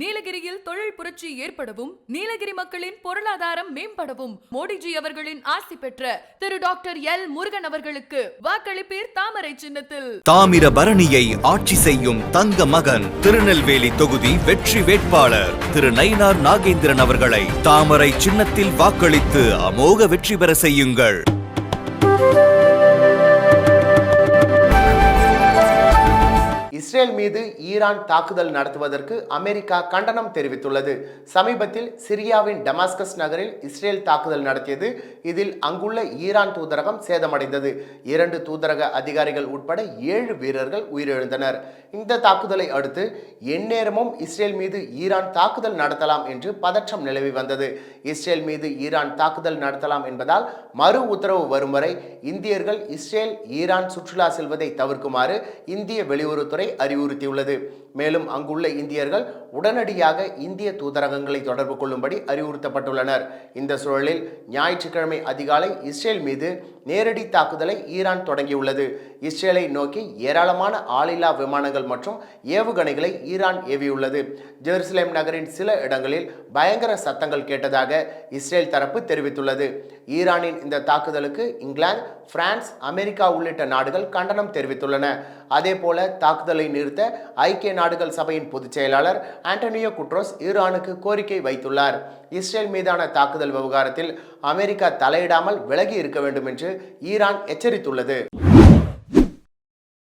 நீலகிரியில் தொழில் புரட்சி ஏற்படவும் நீலகிரி மக்களின் பொருளாதாரம் மேம்படவும் மோடிஜி அவர்களின் ஆசி பெற்ற திரு டாக்டர் எல் முருகன் அவர்களுக்கு வாக்களிப்பீர் தாமரை சின்னத்தில். தாமிர பரணியை ஆட்சி செய்யும் தங்க மகன் திருநெல்வேலி தொகுதி வெற்றி வேட்பாளர் திரு நயினார் நாகேந்திரன் அவர்களை தாமரை சின்னத்தில் வாக்களித்து அமோக வெற்றி பெற செய்யுங்கள். இஸ்ரேல் மீது ஈரான் தாக்குதல் நடத்துவதற்கு அமெரிக்கா கண்டனம் தெரிவித்துள்ளது. சமீபத்தில் சிரியாவின் டமாஸ்கஸ் நகரில் இஸ்ரேல் தாக்குதல் நடத்தியது. இதில் அங்குள்ள ஈரான் தூதரகம் சேதமடைந்தது. இரண்டு தூதரக அதிகாரிகள் உட்பட ஏழு வீரர்கள் உயிரிழந்தனர். இந்த தாக்குதலை அடுத்து எந்நேரமும் இஸ்ரேல் மீது ஈரான் தாக்குதல் நடத்தலாம் என்று பதற்றம் நிலவி வந்தது. இஸ்ரேல் மீது ஈரான் தாக்குதல் நடத்தலாம் என்பதால் மறு உத்தரவு வரும் வரை இந்தியர்கள் இஸ்ரேல் ஈரான் சுற்றுலா செல்வதை தவிர்க்குமாறு இந்திய வெளியுறவுத்துறை அறிவுறுத்தியுள்ளது. மேலும் அங்குள்ள இந்தியர்கள் உடனடியாக இந்திய தூதரகங்களை தொடர்பு கொள்ளும்படி அறிவுறுத்தப்பட்டுள்ளனர். இந்த சூழலில் ஞாயிற்றுக்கிழமை அதிகாலை இஸ்ரேல் மீது நேரடி தாக்குதலை ஈரான் தொடங்கியுள்ளது. இஸ்ரேலை நோக்கி ஏராளமான ஆளில்லா விமானங்கள் மற்றும் ஏவுகணைகளை ஈரான் ஏவியுள்ளது. ஜெருசலேம் நகரின் சில இடங்களில் பயங்கர சத்தங்கள் கேட்டதாக இஸ்ரேல் தரப்பு தெரிவித்துள்ளது. ஈரானின் இந்த தாக்குதலுக்கு இங்கிலாந்து பிரான்ஸ் அமெரிக்கா உள்ளிட்ட நாடுகள் கண்டனம் தெரிவித்துள்ளன. அதே போல தாக்குதலை நிறுத்த ஐக்கிய நாடுகள் சபையின் பொதுச் செயலாளர் ஆண்டனியோ குட்ரோஸ் ஈரானுக்கு கோரிக்கை வைத்துள்ளார். இஸ்ரேல் மீதான தாக்குதல் விவகாரத்தில் அமெரிக்கா தலையிடாமல் விலகி இருக்க வேண்டும் என்று ஈரான் எச்சரித்துள்ளது.